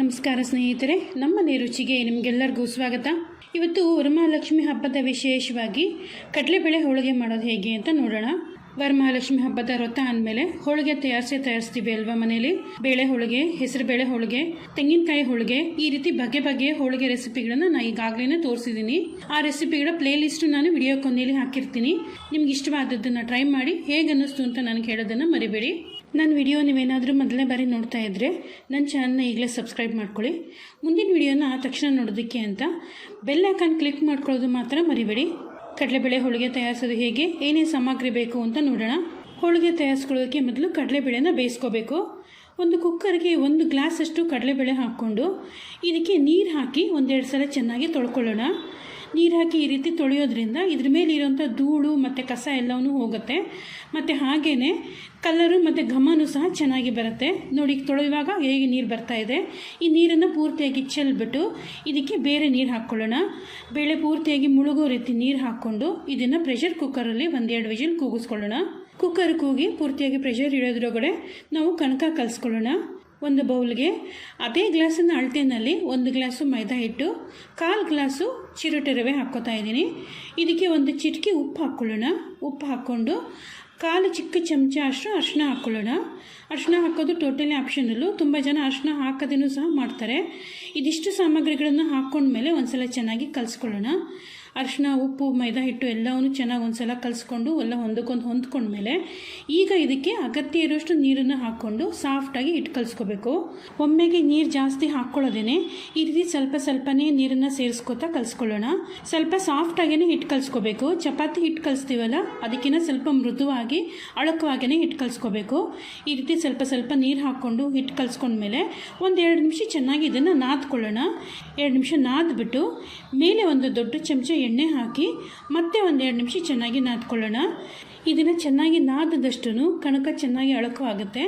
ನಮಸ್ಕಾರ ಸ್ನೇಹಿತರೆ, ನಮ್ಮ ರುಚಿಗೆ ನಿಮಗೆಲ್ಲರಿಗೂ ಸ್ವಾಗತ. ಇವತ್ತು ವರಮಹಾಲಕ್ಷ್ಮಿ ಹಬ್ಬದ ವಿಶೇಷವಾಗಿ ಕಡಲೆಬೇಳೆ ಹೋಳಿಗೆ ಮಾಡೋದು ಹೇಗೆ ಅಂತ ನೋಡೋಣ. ವರಮಹಾಲಕ್ಷ್ಮಿ ಹಬ್ಬದ ವ್ರತ ಅಂದಮೇಲೆ ಹೋಳಿಗೆ ತಯಾರಿಸಿ ತಯಾರಿಸ್ತೀವಿ ಅಲ್ವಾ ಮನೇಲಿ? ಬೇಳೆ ಹೋಳಿಗೆ, ಹೆಸರು ಬೇಳೆ ಹೋಳಿಗೆ, ತೆಂಗಿನಕಾಯಿ ಹೋಳಿಗೆ, ಈ ರೀತಿ ಬಗೆ ಬಗೆಯ ಹೋಳಿಗೆ ರೆಸಿಪಿಗಳನ್ನು ನಾನು ಈಗಾಗಲೇ ತೋರಿಸಿದ್ದೀನಿ. ಆ ರೆಸಿಪಿಗಳ ಪ್ಲೇ ಲಿಸ್ಟ್ ನಾನು ವಿಡಿಯೋ ಕೊನೆಯಲ್ಲಿ ಹಾಕಿರ್ತೀನಿ. ನಿಮ್ಗೆ ಇಷ್ಟವಾದದ್ದನ್ನು ಟ್ರೈ ಮಾಡಿ ಹೇಗೆ ಅನ್ನಿಸ್ತು ಅಂತ ನನಗೆ ಹೇಳೋದನ್ನು ಮರಿಬೇಡಿ. ನನ್ನ ವಿಡಿಯೋ ನೀವೇನಾದರೂ ಮೊದಲನೇ ಬಾರಿ ನೋಡ್ತಾ ಇದ್ದರೆ ನನ್ನ ಚಾನಲ್ನ ಈಗಲೇ ಸಬ್ಸ್ಕ್ರೈಬ್ ಮಾಡ್ಕೊಳ್ಳಿ. ಮುಂದಿನ ವಿಡಿಯೋನ ಆ ತಕ್ಷಣ ನೋಡೋದಕ್ಕೆ ಅಂತ ಬೆಲ್ಲ ಐಕಾನ್ ಕ್ಲಿಕ್ ಮಾಡ್ಕೊಳ್ಳೋದು ಮಾತ್ರ ಮರಿಬೇಡಿ. ಕಡಲೆಬೇಳೆ ಹೋಳಿಗೆ ತಯಾರಿಸೋದು ಹೇಗೆ? ಏನೇನು ಸಾಮಗ್ರಿ ಬೇಕು ಅಂತ ನೋಡೋಣ. ಹೋಳಿಗೆ ತಯಾರಿಸ್ಕೊಳ್ಳೋದಕ್ಕೆ ಮೊದಲು ಕಡಲೆಬೇಳೆನ ಬೇಯಿಸ್ಕೋಬೇಕು. ಒಂದು ಕುಕ್ಕರ್ಗೆ ಒಂದು ಗ್ಲಾಸಷ್ಟು ಕಡಲೆಬೇಳೆ ಹಾಕ್ಕೊಂಡು ಇದಕ್ಕೆ ನೀರು ಹಾಕಿ ಒಂದೆರಡು ಸಲ ಚೆನ್ನಾಗಿ ತೊಳ್ಕೊಳ್ಳೋಣ. ನೀರು ಹಾಕಿ ಈ ರೀತಿ ತೊಳೆಯೋದ್ರಿಂದ ಇದ್ರ ಮೇಲೆ ಇರೋಂಥ ಧೂಳು ಮತ್ತು ಕಸ ಎಲ್ಲವೂ ಹೋಗುತ್ತೆ. ಮತ್ತು ಹಾಗೇ ಕಲರು ಮತ್ತು ಘಮನೂ ಸಹ ಚೆನ್ನಾಗಿ ಬರುತ್ತೆ. ನೋಡಿ, ತೊಳೆಯುವಾಗ ಹೇಗೆ ನೀರು ಬರ್ತಾ ಇದೆ. ಈ ನೀರನ್ನು ಪೂರ್ತಿಯಾಗಿ ಚೆಲ್ಬಿಟ್ಟು ಇದಕ್ಕೆ ಬೇರೆ ನೀರು ಹಾಕ್ಕೊಳ್ಳೋಣ. ಬೇಳೆ ಪೂರ್ತಿಯಾಗಿ ಮುಳುಗೋ ರೀತಿ ನೀರು ಹಾಕ್ಕೊಂಡು ಇದನ್ನು ಪ್ರೆಷರ್ ಕುಕ್ಕರಲ್ಲಿ ಒಂದೆರಡು ವಿಜಿಲ್ ಕೂಗಿಸ್ಕೊಳ್ಳೋಣ. ಕುಕ್ಕರ್ ಕೂಗಿ ಪೂರ್ತಿಯಾಗಿ ಪ್ರೆಷರ್ ಇಡೋದ್ರೊಳಗಡೆ ನಾವು ಕಣಕ ಕಲಿಸ್ಕೊಳ್ಳೋಣ. ಒಂದು ಬೌಲ್ಗೆ ಅದೇ ಗ್ಲಾಸಿನ ಅಳತೆಯಲ್ಲಿ ಒಂದು ಗ್ಲಾಸು ಮೈದಾ ಹಿಟ್ಟು, ಕಾಲು ಗ್ಲಾಸು ಚಿರಟೆ ರವೆ ಹಾಕ್ಕೋತಾ ಇದ್ದೀನಿ. ಇದಕ್ಕೆ ಒಂದು ಚಿಟಿಕೆ ಉಪ್ಪು ಹಾಕ್ಕೊಳ್ಳೋಣ. ಉಪ್ಪು ಹಾಕ್ಕೊಂಡು ಕಾಲು ಚಿಕ್ಕ ಚಮಚ ಅಷ್ಟು ಅರ್ಶಿನ ಹಾಕ್ಕೊಳ್ಳೋಣ. ಅರ್ಶಿನ ಹಾಕೋದು ಟೋಟಲಿ ಆಪ್ಷನಲ್ಲು. ತುಂಬ ಜನ ಅರ್ಶಿನ ಹಾಕೋದೇನೂ ಸಹ ಮಾಡ್ತಾರೆ. ಇದಿಷ್ಟು ಸಾಮಗ್ರಿಗಳನ್ನು ಹಾಕ್ಕೊಂಡ್ಮೇಲೆ ಒಂದ್ಸಲ ಚೆನ್ನಾಗಿ ಕಲಿಸ್ಕೊಳ್ಳೋಣ. ಅರಿಶಿನ ಉಪ್ಪು, ಮೈದಾ ಹಿಟ್ಟು ಎಲ್ಲವನ್ನು ಚೆನ್ನಾಗಿ ಒಂದ್ಸಲ ಕಲಿಸ್ಕೊಂಡು ಎಲ್ಲ ಹೊಂದಕ್ಕೊಂದು ಹೊಂದ್ಕೊಂಡ್ಮೇಲೆ ಈಗ ಇದಕ್ಕೆ ಅಗತ್ಯ ಇರೋಷ್ಟು ನೀರನ್ನು ಹಾಕ್ಕೊಂಡು ಸಾಫ್ಟಾಗಿ ಹಿಟ್ಟು ಕಲಿಸ್ಕೋಬೇಕು. ಒಮ್ಮೆಗೆ ನೀರು ಜಾಸ್ತಿ ಹಾಕ್ಕೊಳ್ಳೋದೇನೆ ಈ ರೀತಿ ಸ್ವಲ್ಪ ಸ್ವಲ್ಪನೇ ನೀರನ್ನು ಸೇರಿಸ್ಕೊತಾ ಕಲಿಸ್ಕೊಳ್ಳೋಣ. ಸ್ವಲ್ಪ ಸಾಫ್ಟಾಗೇ ಹಿಟ್ಟು ಕಲಿಸ್ಕೋಬೇಕು. ಚಪಾತಿ ಹಿಟ್ಟು ಕಲಿಸ್ತೀವಲ್ಲ ಅದಕ್ಕಿಂತ ಸ್ವಲ್ಪ ಮೃದುವಾಗಿ ಅಳಕವಾಗೇ ಹಿಟ್ಟು ಕಲಿಸ್ಕೋಬೇಕು. ಈ ರೀತಿ ಸ್ವಲ್ಪ ಸ್ವಲ್ಪ ನೀರು ಹಾಕ್ಕೊಂಡು ಹಿಟ್ಟು ಕಲಿಸ್ಕೊಂಡ್ಮೇಲೆ ಒಂದು ಎರಡು ನಿಮಿಷ ಚೆನ್ನಾಗಿ ಇದನ್ನು ನಾದ್ಕೊಳ್ಳೋಣ. ಎರಡು ನಿಮಿಷ ನಾದ್ಬಿಟ್ಟು, ಮೇಲೆ ಒಂದು ದೊಡ್ಡ ಚಮಚ ಎಣ್ಣೆ ಹಾಕಿ ಮತ್ತೆ ಒಂದೆರಡು ನಿಮಿಷ ಚೆನ್ನಾಗಿ ನಾದ್ಕೊಳ್ಳೋಣ. ಇದನ್ನು ಚೆನ್ನಾಗಿ ನಾದದಷ್ಟು ಕಣಕ ಚೆನ್ನಾಗಿ ಅಳಕವಾಗುತ್ತೆ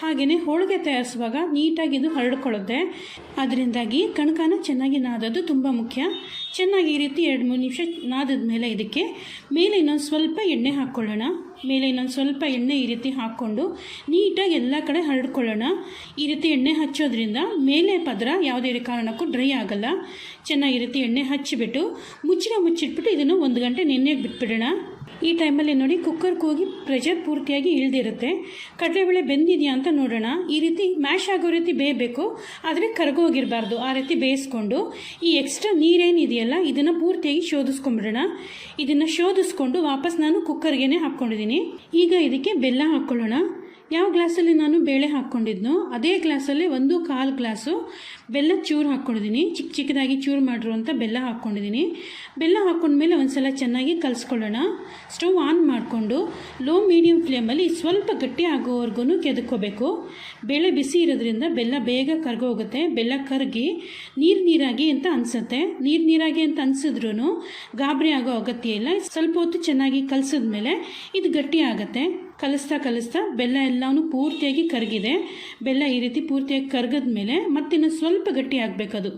ಹಾಗೆಯೇ ಹೋಳಿಗೆ ತಯಾರಿಸುವಾಗ ನೀಟಾಗಿ ಇದು ಹರಡ್ಕೊಳ್ಳುತ್ತೆ. ಅದರಿಂದಾಗಿ ಕಣಕನ ಚೆನ್ನಾಗಿ ನಾದೋದು ತುಂಬ ಮುಖ್ಯ. ಚೆನ್ನಾಗಿ ಈ ರೀತಿ ಎರಡು ಮೂರು ನಿಮಿಷ ನಾದದ ಮೇಲೆ ಇದಕ್ಕೆ ಮೇಲೆ ಇನ್ನೊಂದು ಸ್ವಲ್ಪ ಎಣ್ಣೆ ಹಾಕ್ಕೊಳ್ಳೋಣ. ಮೇಲೆ ಇನ್ನೊಂದು ಸ್ವಲ್ಪ ಎಣ್ಣೆ ಈ ರೀತಿ ಹಾಕ್ಕೊಂಡು ನೀಟಾಗಿ ಎಲ್ಲ ಕಡೆ ಹರಡ್ಕೊಳ್ಳೋಣ. ಈ ರೀತಿ ಎಣ್ಣೆ ಹಚ್ಚೋದ್ರಿಂದ ಮೇಲೆ ಪದರ ಯಾವುದೇ ಕಾರಣಕ್ಕೂ ಡ್ರೈ ಆಗಲ್ಲ. ಚೆನ್ನಾಗಿ ರೀತಿ ಎಣ್ಣೆ ಹಚ್ಚಿಬಿಟ್ಟು ಮುಚ್ಚಿನ ಮುಚ್ಚಿಟ್ಬಿಟ್ಟು ಇದನ್ನು ಒಂದು ಗಂಟೆ ನೆನೆಗೆ ಬಿಟ್ಬಿಡೋಣ. ಈ ಟೈಮಲ್ಲಿ ನೋಡಿ ಕುಕ್ಕರ್ ಹೋಗಿ ಪ್ರೆಷರ್ ಪೂರ್ತಿಯಾಗಿ ಇಳಿದಿರುತ್ತೆ. ಕಡಲೆಬೇಳೆ ಬೆಂದಿದೆಯಾ ಅಂತ ನೋಡೋಣ. ಈ ರೀತಿ ಮ್ಯಾಶ್ ಆಗೋ ರೀತಿ ಬೇಯಬೇಕು. ಆದರೆ ಕರಗೋಗಿರಬಾರ್ದು ಆ ರೀತಿ ಬೇಯಿಸ್ಕೊಂಡು ಈ ಎಕ್ಸ್ಟ್ರಾ ನೀರೇನಿದೆಯಲ್ಲ ಇದನ್ನು ಪೂರ್ತಿಯಾಗಿ ಶೋಧಿಸ್ಕೊಂಬಿಡೋಣ ಇದನ್ನು ಶೋಧಿಸ್ಕೊಂಡು ವಾಪಸ್ ನಾನು ಕುಕ್ಕರ್ಗೆ ಹಾಕ್ಕೊಂಡಿದ್ದೀನಿ. ಈಗ ಇದಕ್ಕೆ ಬೆಲ್ಲ ಹಾಕ್ಕೊಳ್ಳೋಣ ಯಾವ ಗ್ಲಾಸಲ್ಲಿ ನಾನು ಬೇಳೆ ಹಾಕ್ಕೊಂಡಿದ್ನೋ ಅದೇ ಗ್ಲಾಸಲ್ಲಿ ಒಂದು ಕಾಲು ಗ್ಲಾಸು ಬೆಲ್ಲ ಚೂರು ಹಾಕ್ಕೊಂಡಿದ್ದೀನಿ. ಚಿಕ್ಕ ಚಿಕ್ಕದಾಗಿ ಚೂರು ಮಾಡಿರುವಂಥ ಬೆಲ್ಲ ಹಾಕ್ಕೊಂಡಿದ್ದೀನಿ. ಬೆಲ್ಲ ಹಾಕ್ಕೊಂಡ್ಮೇಲೆ ಒಂದು ಸಲ ಚೆನ್ನಾಗಿ ಕಲಿಸ್ಕೊಳ್ಳೋಣ. ಸ್ಟವ್ ಆನ್ ಮಾಡಿಕೊಂಡು ಲೋ ಮೀಡಿಯಮ್ ಫ್ಲೇಮಲ್ಲಿ ಸ್ವಲ್ಪ ಗಟ್ಟಿ ಆಗೋವರೆಗೂ ಕೆದಕ್ಕೋಬೇಕು ಬೇಳೆ ಬಿಸಿ ಇರೋದ್ರಿಂದ ಬೆಲ್ಲ ಬೇಗ ಕರ್ಗೋಗುತ್ತೆ ಬೆಲ್ಲ ಕರಗಿ ನೀರು ನೀರಾಗಿ ಅಂತ ಅನಿಸುತ್ತೆ. ನೀರು ನೀರಾಗಿ ಅಂತ ಅನಿಸಿದ್ರೂ ಗಾಬರಿ ಆಗೋ ಅಗತ್ಯ ಇಲ್ಲ. ಸ್ವಲ್ಪ ಹೊತ್ತು ಚೆನ್ನಾಗಿ ಕಲಿಸಿದ್ಮೇಲೆ ಇದು ಗಟ್ಟಿ ಆಗುತ್ತೆ. ಕಲಿಸ್ತಾ ಕಲಿಸ್ತಾ ಬೆಲ್ಲ ಎಲ್ಲವೂ ಪೂರ್ತಿಯಾಗಿ ಕರಗಿದೆ. ಬೆಲ್ಲ ಈ ರೀತಿ ಪೂರ್ತಿಯಾಗಿ ಕರಗದ ಮೇಲೆ ಮತ್ತಿನ್ನು ಸ್ವಲ್ಪ ಗಟ್ಟಿ ಆಗಬೇಕದು.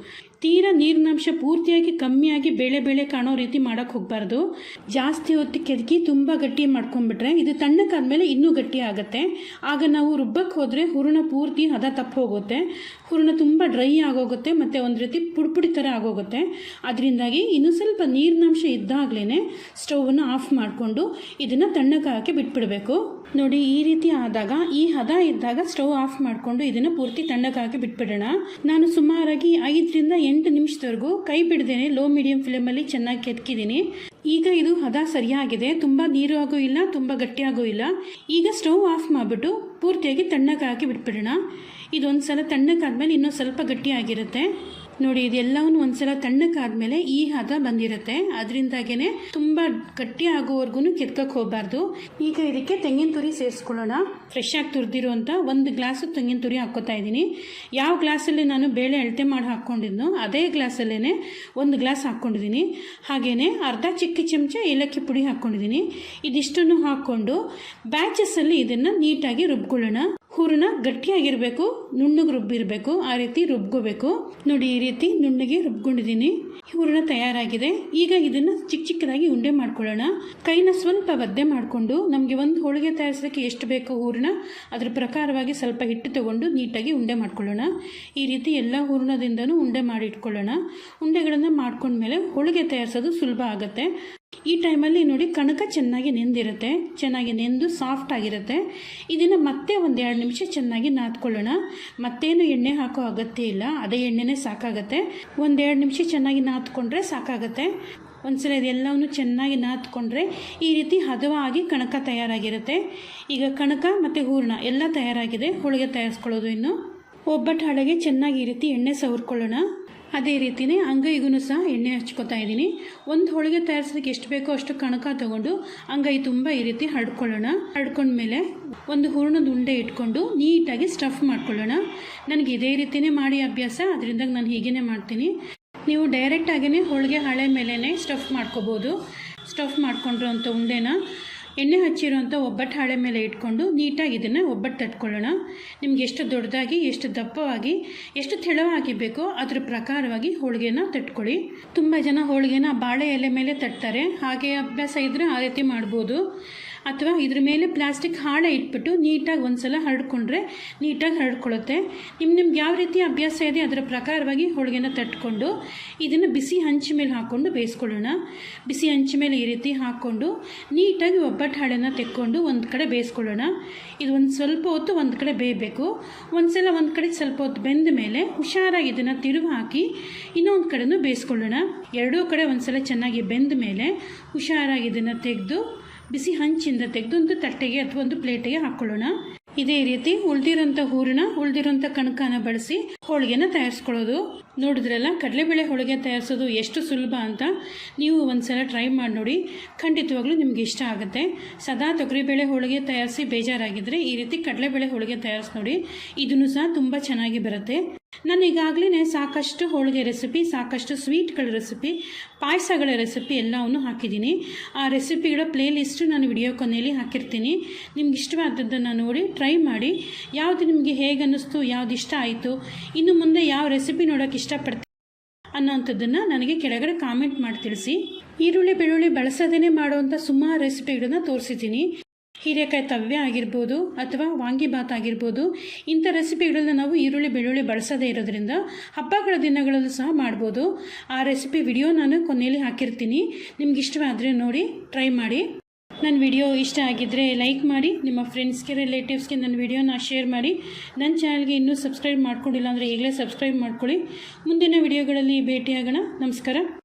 ತೀರಾ ನೀರಿನಂಶ ಪೂರ್ತಿಯಾಗಿ ಕಮ್ಮಿಯಾಗಿ ಬೇಳೆ ಬೇಳೆ ಕಾಣೋ ರೀತಿ ಮಾಡೋಕ್ಕೆ ಹೋಗಬಾರ್ದು. ಜಾಸ್ತಿ ಹೊತ್ತು ಕೆದಕಿ ತುಂಬ ಗಟ್ಟಿ ಮಾಡ್ಕೊಂಡ್ಬಿಟ್ರೆ ಇದು ತಣ್ಣಕ್ಕಾದ್ಮೇಲೆ ಇನ್ನೂ ಗಟ್ಟಿ ಆಗುತ್ತೆ. ಆಗ ನಾವು ರುಬ್ಬಕ್ಕೆ ಹೋದರೆ ಹೂರಣ ಪೂರ್ತಿ ಹದ ತಪ್ಪು ಹೋಗುತ್ತೆ. ಹೂರಣ ತುಂಬ ಡ್ರೈ ಆಗೋಗುತ್ತೆ ಮತ್ತು ಒಂದು ರೀತಿ ಪುಡಿ ಥರ ಆಗೋಗುತ್ತೆ. ಅದರಿಂದಾಗಿ ಇನ್ನೂ ಸ್ವಲ್ಪ ನೀರಿನಂಶ ಇದ್ದಾಗಲೇ ಸ್ಟವನ್ನು ಆಫ್ ಮಾಡಿಕೊಂಡು ಇದನ್ನು ತಣ್ಣಕ್ಕೆ ಹಾಕಿ ಬಿಟ್ಬಿಡಬೇಕು. ನೋಡಿ, ಈ ರೀತಿ ಆದಾಗ, ಈ ಹದ ಇದ್ದಾಗ ಸ್ಟವ್ ಆಫ್ ಮಾಡಿಕೊಂಡು ಇದನ್ನು ಪೂರ್ತಿ ತಣ್ಣಗಾಕಿ ಬಿಟ್ಬಿಡೋಣ. ನಾನು ಸುಮಾರಾಗಿ ಐದರಿಂದ ಎಂಟು ನಿಮಿಷದವರೆಗೂ ಕೈ ಬಿಡ್ದೇನೆ, ಲೋ, ಮೀಡಿಯಂ ಫ್ಲೇಮಲ್ಲಿ ಚೆನ್ನಾಗಿ ಕೆತ್ಕಿದ್ದೀನಿ. ಈಗ ಇದು ಹದ ಸರಿಯಾಗಿದೆ. ತುಂಬ ನೀರು ಆಗೋ ಇಲ್ಲ, ತುಂಬ ಗಟ್ಟಿಯಾಗೂ ಇಲ್ಲ. ಈಗ ಸ್ಟವ್ ಆಫ್ ಮಾಡಿಬಿಟ್ಟು ಪೂರ್ತಿಯಾಗಿ ತಣ್ಣಗೆ ಬಿಟ್ಬಿಡೋಣ. ಇದೊಂದು ಸಲ ತಣ್ಣಕ್ಕಾದ್ಮೇಲೆ ಇನ್ನೂ ಸ್ವಲ್ಪ ಗಟ್ಟಿಯಾಗಿರುತ್ತೆ ನೋಡಿ, ಇದೆಲ್ಲವನ್ನು ಒಂದ್ಸಲ ತಣ್ಣಕ್ಕಾದ್ಮೇಲೆ ಈ ಹದ ಬಂದಿರುತ್ತೆ. ಅದರಿಂದಾಗೇನೆ ತುಂಬ ಗಟ್ಟಿ ಆಗೋವರೆಗೂ ಕೆತ್ಕಕ್ಕೆ ಹೋಗಬಾರ್ದು. ಈಗ ಇದಕ್ಕೆ ತೆಂಗಿನ ತುರಿ ಸೇರಿಸ್ಕೊಳ್ಳೋಣ. ಫ್ರೆಶ್ ಆಗಿ ತುರಿದಿರುವಂಥ ಒಂದು ಗ್ಲಾಸು ತೆಂಗಿನ ತುರಿ ಹಾಕ್ಕೋತಾ ಇದ್ದೀನಿ. ಯಾವ ಗ್ಲಾಸಲ್ಲಿ ನಾನು ಬೇಳೆ ಅಳತೆ ಮಾಡಿ ಹಾಕ್ಕೊಂಡಿದ್ನೋ, ಅದೇ ಗ್ಲಾಸಲ್ಲೇ ಒಂದು ಗ್ಲಾಸ್ ಹಾಕ್ಕೊಂಡಿದ್ದೀನಿ. ಹಾಗೆಯೇ ಅರ್ಧ ಚಿಕ್ಕ ಚಮಚ ಏಲಕ್ಕಿ ಪುಡಿ ಹಾಕ್ಕೊಂಡಿದ್ದೀನಿ. ಇದಿಷ್ಟನ್ನು ಹಾಕ್ಕೊಂಡು ಬ್ಯಾಚಸ್ಸಲ್ಲಿ ಇದನ್ನು ನೀಟಾಗಿ ರುಬ್ಕೊಳ್ಳೋಣ. ಹೂರಣ ಗಟ್ಟಿಯಾಗಿರಬೇಕು, ನುಣ್ಣಗೆ ರುಬ್ಬಿರಬೇಕು, ಆ ರೀತಿ ರುಬ್ಕೋಬೇಕು. ನೋಡಿ, ಈ ರೀತಿ ನುಣ್ಣಗೆ ರುಬ್ಕೊಂಡಿದ್ದೀನಿ. ಹೂರಣ ತಯಾರಾಗಿದೆ. ಈಗ ಇದನ್ನು ಚಿಕ್ಕ ಚಿಕ್ಕದಾಗಿ ಉಂಡೆ ಮಾಡ್ಕೊಳ್ಳೋಣ. ಕೈನ ಸ್ವಲ್ಪ ಒದ್ದೆ ಮಾಡಿಕೊಂಡು, ನಮಗೆ ಒಂದು ಹೋಳಿಗೆ ತಯಾರಿಸೋಕ್ಕೆ ಎಷ್ಟು ಬೇಕೋ ಹೂರಣ ಅದ್ರ ಪ್ರಕಾರವಾಗಿ ಸ್ವಲ್ಪ ಹಿಟ್ಟು ತಗೊಂಡು ನೀಟಾಗಿ ಉಂಡೆ ಮಾಡ್ಕೊಳ್ಳೋಣ. ಈ ರೀತಿ ಎಲ್ಲ ಹೂರಣದಿಂದನೂ ಉಂಡೆ ಮಾಡಿ ಇಟ್ಕೊಳ್ಳೋಣ ಉಂಡೆಗಳನ್ನು ಮಾಡ್ಕೊಂಡ್ಮೇಲೆ ಹೋಳಿಗೆ ತಯಾರಿಸೋದು ಸುಲಭ ಆಗುತ್ತೆ. ಈ ಟೈಮಲ್ಲಿ ನೋಡಿ ಕಣಕ ಚೆನ್ನಾಗಿ ನೆಂದಿರುತ್ತೆ, ಚೆನ್ನಾಗಿ ನೆಂದು ಸಾಫ್ಟ್ ಆಗಿರುತ್ತೆ. ಇದನ್ನು ಮತ್ತೆ ಒಂದು ಎರಡು ನಿಮಿಷ ಚೆನ್ನಾಗಿ ನಾದ್ಕೊಳ್ಳೋಣ. ಮತ್ತೇನು ಎಣ್ಣೆ ಹಾಕೋ ಅಗತ್ಯ ಇಲ್ಲ, ಅದೇ ಎಣ್ಣೆನೇ ಸಾಕಾಗತ್ತೆ. ಒಂದೆರಡು ನಿಮಿಷ ಚೆನ್ನಾಗಿ ನಾದ್ಕೊಂಡ್ರೆ ಸಾಕಾಗತ್ತೆ. ಒಂದ್ಸಲ ಇದೆಲ್ಲವನ್ನು ಚೆನ್ನಾಗಿ ನಾದ್ಕೊಂಡ್ರೆ ಈ ರೀತಿ ಹದವಾಗಿ ಕಣಕ ತಯಾರಾಗಿರುತ್ತೆ. ಈಗ ಕಣಕ ಮತ್ತು ಹೂರಣ ಎಲ್ಲ ತಯಾರಾಗಿದೆ, ಹೋಳಿಗೆ ತಯಾರಿಸ್ಕೊಳ್ಳೋದು ಇನ್ನು. ಒಬ್ಬಟ್ಟು ಹಾಳೆಗೆ ಚೆನ್ನಾಗಿ ಈ ರೀತಿ ಎಣ್ಣೆ ಸವರ್ಕೊಳ್ಳೋಣ. ಅದೇ ರೀತಿಯೇ ಅಂಗೈಗೂ ಸಹ ಎಣ್ಣೆ ಹಚ್ಕೋತಾ ಇದ್ದೀನಿ. ಒಂದು ಹೋಳಿಗೆ ತಯಾರಿಸೋದಕ್ಕೆ ಎಷ್ಟು ಬೇಕೋ ಅಷ್ಟು ಕಣಕ ತಗೊಂಡು ಅಂಗೈ ತುಂಬ ಈ ರೀತಿ ಹರಡ್ಕೊಳ್ಳೋಣ. ಹರಡ್ಕೊಂಡ್ಮೇಲೆ ಒಂದು ಹೂರ್ಣದ ಉಂಡೆ ಇಟ್ಕೊಂಡು ನೀಟಾಗಿ ಸ್ಟಫ್ ಮಾಡ್ಕೊಳ್ಳೋಣ. ನನಗೆ ಇದೇ ರೀತಿಯೇ ಮಾಡಿ ಅಭ್ಯಾಸ, ಅದರಿಂದ ನಾನು ಹೀಗೇ ಮಾಡ್ತೀನಿ. ನೀವು ಡೈರೆಕ್ಟಾಗಿಯೇ ಹೋಳಿಗೆ ಹಳೆ ಮೇಲೇ ಸ್ಟಫ್ ಮಾಡ್ಕೋಬೋದು. ಸ್ಟಫ್ ಮಾಡ್ಕೊಂಡ್ರು ಅಂಥ ಉಂಡೆನ ಎಣ್ಣೆ ಹಚ್ಚಿರುವಂಥ ಒಬ್ಬಟ್ಟು ಹಾಳೆ ಮೇಲೆ ಇಟ್ಕೊಂಡು ನೀಟಾಗಿ ಇದನ್ನು ಒಬ್ಬಟ್ಟು ತಟ್ಕೊಳ್ಳೋಣ. ನಿಮ್ಗೆ ಎಷ್ಟು ದೊಡ್ಡದಾಗಿ, ಎಷ್ಟು ದಪ್ಪವಾಗಿ, ಎಷ್ಟು ತೆಳವಾಗಿ ಬೇಕೋ ಅದ್ರ ಪ್ರಕಾರವಾಗಿ ಹೋಳಿಗೆನ ತಟ್ಕೊಳ್ಳಿ. ತುಂಬ ಜನ ಹೋಳಿಗೆನ ಬಾಳೆ ಎಲೆ ಮೇಲೆ ತಟ್ತಾರೆ. ಹಾಗೆ ಅಭ್ಯಾಸ ಇದ್ದರೆ ಆ ರೀತಿ ಮಾಡ್ಬೋದು. ಅಥವಾ ಇದ್ರ ಮೇಲೆ ಪ್ಲಾಸ್ಟಿಕ್ ಹಾಳೆ ಇಟ್ಬಿಟ್ಟು ನೀಟಾಗಿ ಒಂದ್ಸಲ ಹರಡ್ಕೊಂಡ್ರೆ ನೀಟಾಗಿ ಹರಡ್ಕೊಳ್ಳುತ್ತೆ. ನಿಮ್ಮ ನಿಮ್ಗೆ ಯಾವ ರೀತಿ ಅಭ್ಯಾಸ ಇದೆ ಅದರ ಪ್ರಕಾರವಾಗಿ ಹೋಳಿಗೆನ ತಟ್ಕೊಂಡು ಇದನ್ನು ಬಿಸಿ ಹಂಚಿ ಮೇಲೆ ಹಾಕ್ಕೊಂಡು ಬೇಯಿಸ್ಕೊಳ್ಳೋಣ. ಬಿಸಿ ಹಂಚಿ ಮೇಲೆ ಈ ರೀತಿ ಹಾಕ್ಕೊಂಡು ನೀಟಾಗಿ ಒಬ್ಬಟ್ಟು ಹಾಳೆನ ತೆಕ್ಕೊಂಡು ಒಂದು ಕಡೆ ಬೇಯಿಸ್ಕೊಳ್ಳೋಣ. ಇದು ಒಂದು ಸ್ವಲ್ಪ ಹೊತ್ತು ಒಂದು ಕಡೆ ಬೇಯಬೇಕು. ಒಂದು ಸಲ ಒಂದು ಕಡೆ ಸ್ವಲ್ಪ ಹೊತ್ತು ಬೆಂದ ಮೇಲೆ ಹುಷಾರಾಗಿ ಇದನ್ನು ತಿರುವು ಹಾಕಿ ಇನ್ನೊಂದು ಕಡೆನೂ ಬೇಯಿಸ್ಕೊಳ್ಳೋಣ. ಎರಡೂ ಕಡೆ ಒಂದು ಸಲ ಚೆನ್ನಾಗಿ ಬೆಂದ ಮೇಲೆ ಹುಷಾರಾಗಿ ಇದನ್ನು ತೆಗೆದು ಬಿಸಿ ಹಂಚಿಂದ ತೆಗೆದು ಒಂದು ತಟ್ಟೆಗೆ ಅಥವಾ ಒಂದು ಪ್ಲೇಟಿಗೆ ಹಾಕ್ಕೊಳ್ಳೋಣ ಇದೇ ರೀತಿ ಉಳ್ದಿರೋಂಥ ಹೂರಣ ಉಳ್ದಿರೋಂಥ ಕಣಕನ ಬಳಸಿ ಹೋಳಿಗೆನ ತಯಾರಿಸ್ಕೊಳ್ಳೋದು. ನೋಡಿದ್ರಲ್ಲ, ಕಡಲೆಬೇಳೆ ಹೋಳಿಗೆ ತಯಾರಿಸೋದು ಎಷ್ಟು ಸುಲಭ ಅಂತ ನೀವು ಒಂದು ಸಲ ಟ್ರೈ ಮಾಡಿ ನೋಡಿ, ಖಂಡಿತವಾಗ್ಲೂ ನಿಮ್ಗೆ ಇಷ್ಟ ಆಗುತ್ತೆ. ಸದಾ ತೊಗರಿಬೇಳೆ ಹೋಳಿಗೆ ತಯಾರಿಸಿ ಬೇಜಾರಾಗಿದ್ದರೆ ಈ ರೀತಿ ಕಡಲೆಬೇಳೆ ಹೋಳಿಗೆ ತಯಾರಿಸಿ ನೋಡಿ, ಇದನ್ನು ಸಹ ತುಂಬ ಚೆನ್ನಾಗಿ ಬರುತ್ತೆ. ನಾನು ಈಗಾಗಲೇ ಸಾಕಷ್ಟು ಹೋಳಿಗೆ ರೆಸಿಪಿ ಸಾಕಷ್ಟು ಸ್ವೀಟ್ಗಳ ರೆಸಿಪಿ ಪಾಯಸಗಳ ರೆಸಿಪಿ ಎಲ್ಲವನ್ನು ಹಾಕಿದ್ದೀನಿ. ಆ ರೆಸಿಪಿಗಳ ಪ್ಲೇ ಲಿಸ್ಟು ನಾನು ವಿಡಿಯೋ ಕೊನೆಯಲ್ಲಿ ಹಾಕಿರ್ತೀನಿ. ನಿಮ್ಗೆ ಇಷ್ಟವಾದದ್ದನ್ನು ನೋಡಿ ಟ್ರೈ ಮಾಡಿ. ಯಾವುದು ನಿಮಗೆ ಹೇಗೆ ಅನ್ನಿಸ್ತು ಯಾವ್ದು ಇಷ್ಟ ಆಯಿತು, ಇನ್ನು ಮುಂದೆ ಯಾವ ರೆಸಿಪಿ ನೋಡೋಕೆ ಇಷ್ಟಪಡ್ತೀನಿ. ಅನ್ನೋವಂಥದ್ದನ್ನು ನನಗೆ ಕೆಳಗಡೆ ಕಾಮೆಂಟ್ ಮಾಡಿ ತಿಳಿಸಿ. ಈರುಳ್ಳಿ, ಬೆಳ್ಳುಳ್ಳಿ ಬಳಸದೇ ಮಾಡುವಂಥ ಸುಮಾರು ರೆಸಿಪಿಗಳನ್ನ ತೋರಿಸಿದ್ದೀನಿ. ಹೀರೆಕಾಯಿ ತವ್ಯ ಆಗಿರ್ಬೋದು ಅಥವಾ ವಾಂಗಿಭಾತ್ ಆಗಿರ್ಬೋದು, ಇಂಥ ರೆಸಿಪಿಗಳನ್ನ ನಾವು ಈರುಳ್ಳಿ, ಬೆಳ್ಳುಳ್ಳಿ ಬಳಸದೇ ಇರೋದ್ರಿಂದ ಹಬ್ಬಗಳ ದಿನಗಳಲ್ಲೂ ಸಹ ಮಾಡ್ಬೋದು. ಆ ರೆಸಿಪಿ ವಿಡಿಯೋ ನಾನು ಕೊನೆಯಲ್ಲಿ ಹಾಕಿರ್ತೀನಿ. ನಿಮ್ಗೆ ಇಷ್ಟವಾದರೆ ನೋಡಿ ಟ್ರೈ ಮಾಡಿ. ನನ್ನ ವಿಡಿಯೋ ಇಷ್ಟ ಆಗಿದ್ದರೆ ಲೈಕ್ ಮಾಡಿ, ನಿಮ್ಮ ಫ್ರೆಂಡ್ಸ್ಗೆ ರಿಲೇಟಿವ್ಸ್ಗೆ ನನ್ನ ವಿಡಿಯೋನ ಶೇರ್ ಮಾಡಿ. ನನ್ನ ಚಾನಲ್ಗೆ ಇನ್ನೂ ಸಬ್ಸ್ಕ್ರೈಬ್ ಮಾಡ್ಕೊಂಡಿಲ್ಲ ಅಂದರೆ ಈಗಲೇ ಸಬ್ಸ್ಕ್ರೈಬ್ ಮಾಡ್ಕೊಳ್ಳಿ. ಮುಂದಿನ ವಿಡಿಯೋಗಳಲ್ಲಿ ಭೇಟಿಯಾಗೋಣ. ನಮಸ್ಕಾರ.